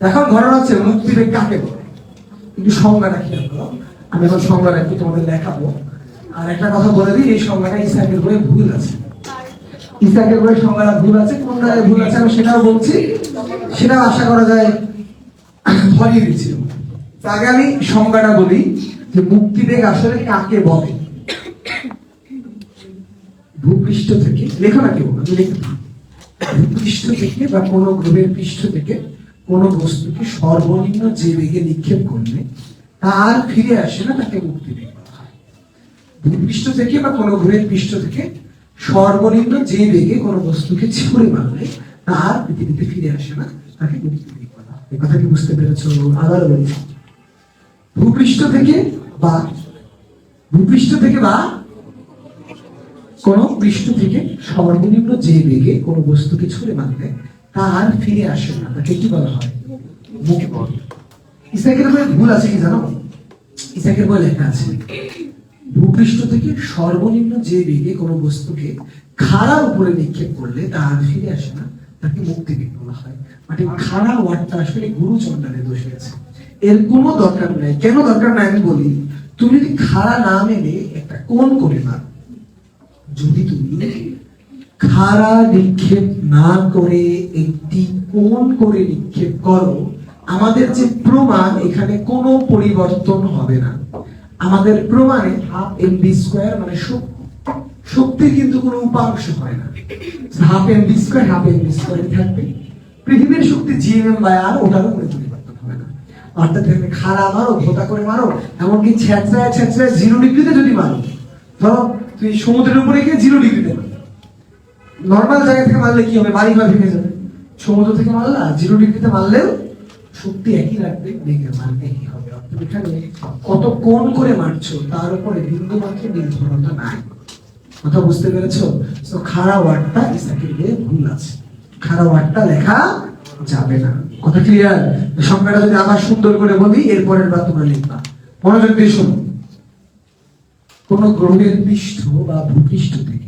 এখন ঘটনা হচ্ছে মুক্তিবেগ কাকে বলে? একটু সংজ্ঞাটা খেয়াল করো। আমি এখন সংজ্ঞা একটু তোমাদের দেখাবো। আর একটা কথা বলে দিই, এই সংজ্ঞাটা ইসাকের বইয়ে ভুল আছে। ইসাকের বইয়ের সংজ্ঞাটা ভুল আছে, কোন জায়গায় ভুল আছে আমি সেটাও বলছি। সেটাও আশা করা যায় ধরিয়ে দিচ্ছি। তাকে আমি সংজ্ঞাটা বলি যে মুক্তিবেগ আসলে কাকে বলে? ভূপৃষ্ঠ থেকে, লেখো না কেউ, আমি লিখে। ভূপৃষ্ঠ থেকে বা কোনো গ্রহের পৃষ্ঠ থেকে কোনো বস্তুকে সর্বনিম্ন যে বেগে নিক্ষেপ করলে তা আর ফিরে আসে না, তাকে মুক্তিবেগ বলা হয়। ভূপৃষ্ঠ থেকে বা কোনো গ্রহের পৃষ্ঠ থেকে সর্বনিম্ন যে বেগে কোনো বস্তুকে ছুঁড়ে মারলে তা আর পৃথিবীতে ফিরে আসে না, তাকে মুক্তিবেগ বলা হয়। কথা কি বুঝতে পেরেছ? আবার বলছি। ভূপৃষ্ঠ থেকে বা ভূপৃষ্ঠ থেকে বা কোন পৃষ্ঠ থেকে সর্বনিম্ন যে বেগে কোনো বস্তুকে ছুঁড়ে মারলে তা আর ফিরে আসে না তাকে কি বলা হয়। মুক্তি ইসাকের বই ভুল আছে কি জানো? ইসাকের বই লেখা আছে, ভূপৃষ্ঠ থেকে সর্বনিম্ন যে বেগে কোনো বস্তুকে খাড়া উপরে নিক্ষেপ করলে তা আর ফিরে আসে না, তাকে মুক্তি বেগ বলা হয়। মানে খাড়া ওয়ার্ডটা আসলে গুরু গুরুচন্ডারে দোষ হয়েছে এর কোনো দরকার নাই। কেন দরকার নাই আমি বলি, তুমি যদি খাড়া না মেনে একটা কোন করে না যদি তুমি খাড়া নিক্ষেপ না করে একটি কোন করে নিক্ষেপ করো, আমাদের যে প্রমাণ এখানে কোনো পরিবর্তন হবে না। আমাদের প্রমাণে হাফ এম বি স্কোয়ার মানে শক্তি। শক্তির কিন্তু কোনো উপাংশ হয় না। Half M B square half M B square থাকবে। পৃথিবীর শক্তি জিএম বাই আর ওটারও কোনো পরিবর্তন হবে না। অর্থাৎ এখানে খাড়া মারো ভোতা করে মারো, এমনকি ছেঁচড়ায় ছেঁচড়ায় জিরো ডিগ্রিতে যদি মারো, ধরো তুই সমুদ্রের উপরে গিয়ে জিরো ডিগ্রিতে মারো। নর্মাল জায়গা থেকে মারলে কি হবে? বাড়ি ঘর ভেঙে যাবে। সমুদ্র থেকে মারলা জিরো ডিগ্রিতে মারলেও শক্তি একই রাখবে বেগে মারবে কি হবে। অর্থাৎ এখানে কত কোণ করে মারছো, তার উপরে বিন্দু মাত্র নির্ভরতা নাই। কথা বুঝতে পেরেছ? তো খাড়া ওয়ার্ডটা ইসাকের বইয়ে ভুল আছে। খাড়া ওয়ার্ডটা লেখা যাবে না। কথা ক্লিয়ার সংজ্ঞাটা যদি আবার সুন্দর করে বলি, এরপরের বার তোমরা লিখবা। মনোযোগ দিয়ে শোনো। কোন গ্রহের পৃষ্ঠ বা ভূপৃষ্ঠ থেকে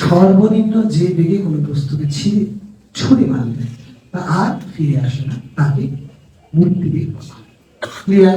সর্বনিম্ন যে বেগে কোনো বস্তুকে ছিঁড়ে ছুঁড়ে মারলে, তা আর ফিরে আসে না, তাকে মুক্তি বেগ। Clear?